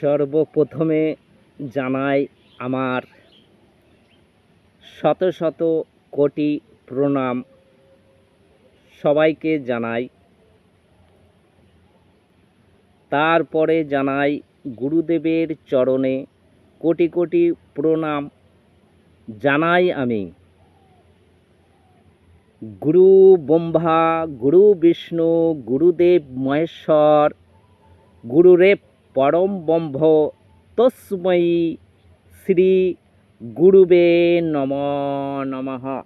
সর্বপ্রথমে জানাই আমার শত শত কোটি প্রণাম। সবাইকে জানাই। তারপরে জানাই গুরুদেবের চরণে কোটি কোটি প্রণাম। জানাই আমি গুরু ব্রহ্মা, গুরু বিষ্ণু, গুরুদেব মহেশ্বর, গুরুরেব পরম ব্রহ্ম। তস্ময়ী শ্রী গুরুবে নম নমঃ।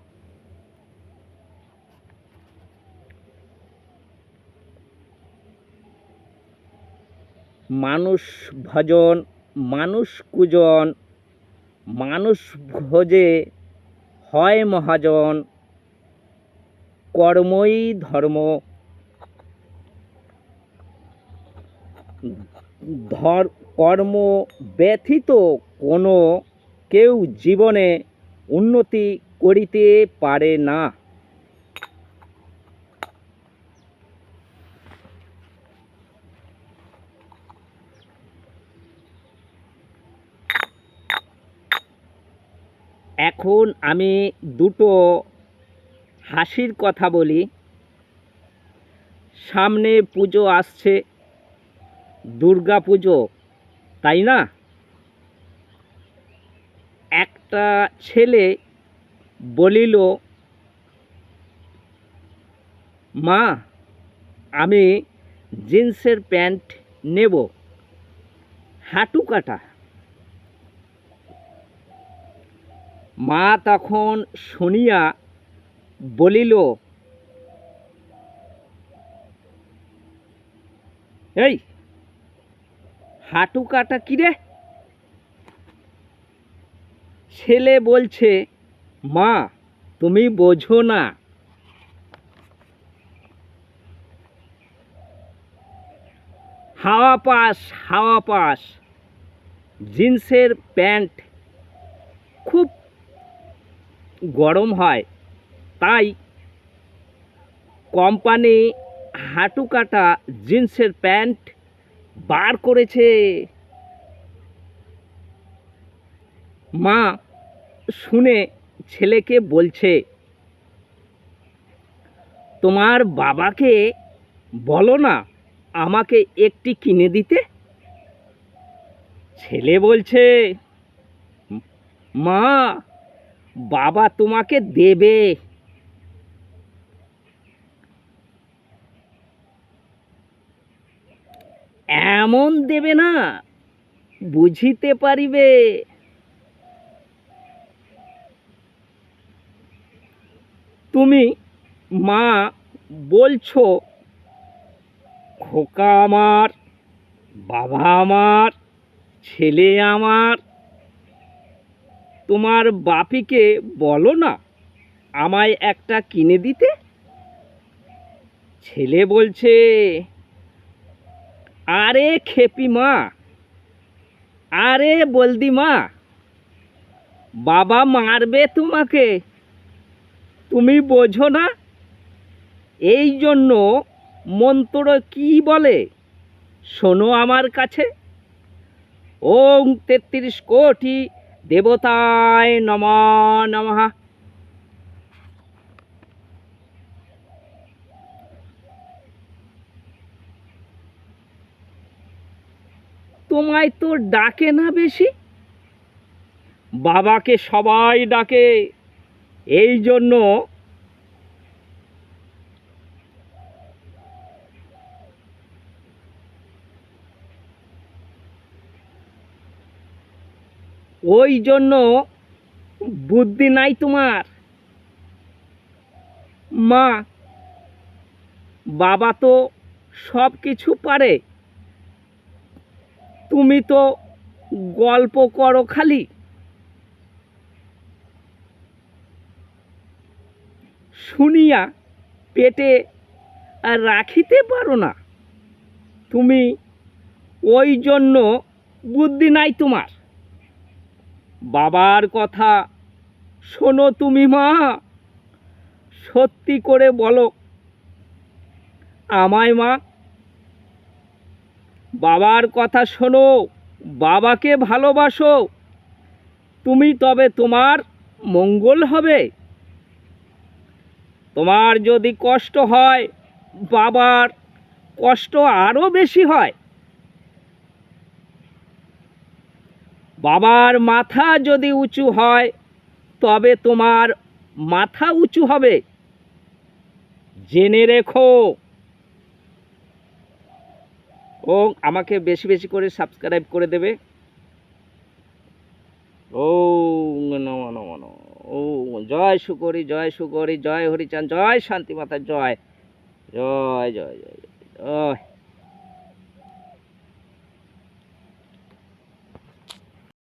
মানুষ ভজন, মানুষ কুজন, মানুষ ভোজে হয় মহাজন। কর্মই ধর্ম। ধর কর্ম ব্যথিত কোনো কেউ জীবনে উন্নতি করিতে পারে না। এখন আমি দুটো হাসির কথা বলি। সামনে পুজো আসছে। দুর্গা পুজো, তাই না? একটা ছেলে বলিল, মা, আমি জিন্সের প্যান্ট নেব, হাঁটু কাটা। মা তখন শুনিয়া বলিল, এই হাঁটু কাটা কিরে ছেলে বলছে, মা, তুমি বোঝো না। হাওয়া পাস হাওয়া পাস। জিন্সের প্যান্ট খুব গরম হয়, তাই কোম্পানি হাঁটু কাটা জিন্সের প্যান্ট বার করেছে। মা, শুনে ছেলেকে বলছে, তোমার বাবাকে বলো না, আমাকে একটি কিনে দিতে? ছেলে বলছে, মা, বাবা তোমাকে দেবে। এমন দেবে না, বুঝিতে পারিবে। তুমি মা বলছো, খোকা আমার, বাবা আমার, ছেলে আমার, তোমার বাপিকে বলো না, আমায় একটা কিনে দিতে? ছেলে বলছে আরে খেপি মা। আরে বলদি মা। বাবা মারবে তোমাকে। তুমি বোঝো না? এই জন্য মন্ত্র কি বলে? শোনো আমার কাছে। ওং তেত্রিশ কোটি দেবতায় নম নমঃ। তোমায় তো ডাকে না বেশি? বাবাকে সবাই ডাকে। এই জন্য ওই জন্য বুদ্ধি নাই তোমার। মা, বাবা তো সব কিছু পারে। তুমি তো গল্প করো খালি। শুনিয়া পেটে আর রাখিতে পারো না। তুমি ওই জন্য বুদ্ধি নাই তোমার। বাবার কথা শোনো তুমি মা। সত্যি করে বলো। আমায় মা বাবার কথা শোনো, বাবাকে ভালোবাসো। তুমি তবে তোমার মঙ্গল হবে। তোমার যদি কষ্ট হয়, বাবার কষ্ট আরও বেশি হয়। বাবার মাথা যদি উঁচু হয়, তবে তোমার মাথা উঁচু হবে। জেনে রেখো ও আমাকে বেশি বেশি করে সাবস্ক্রাইব করে দেবে। ও ও জয় সুকরি জয় সুকরি, জয় হরিচাঁদ, জয় শান্তি মাতা জয় জয় জয় জয় জয়।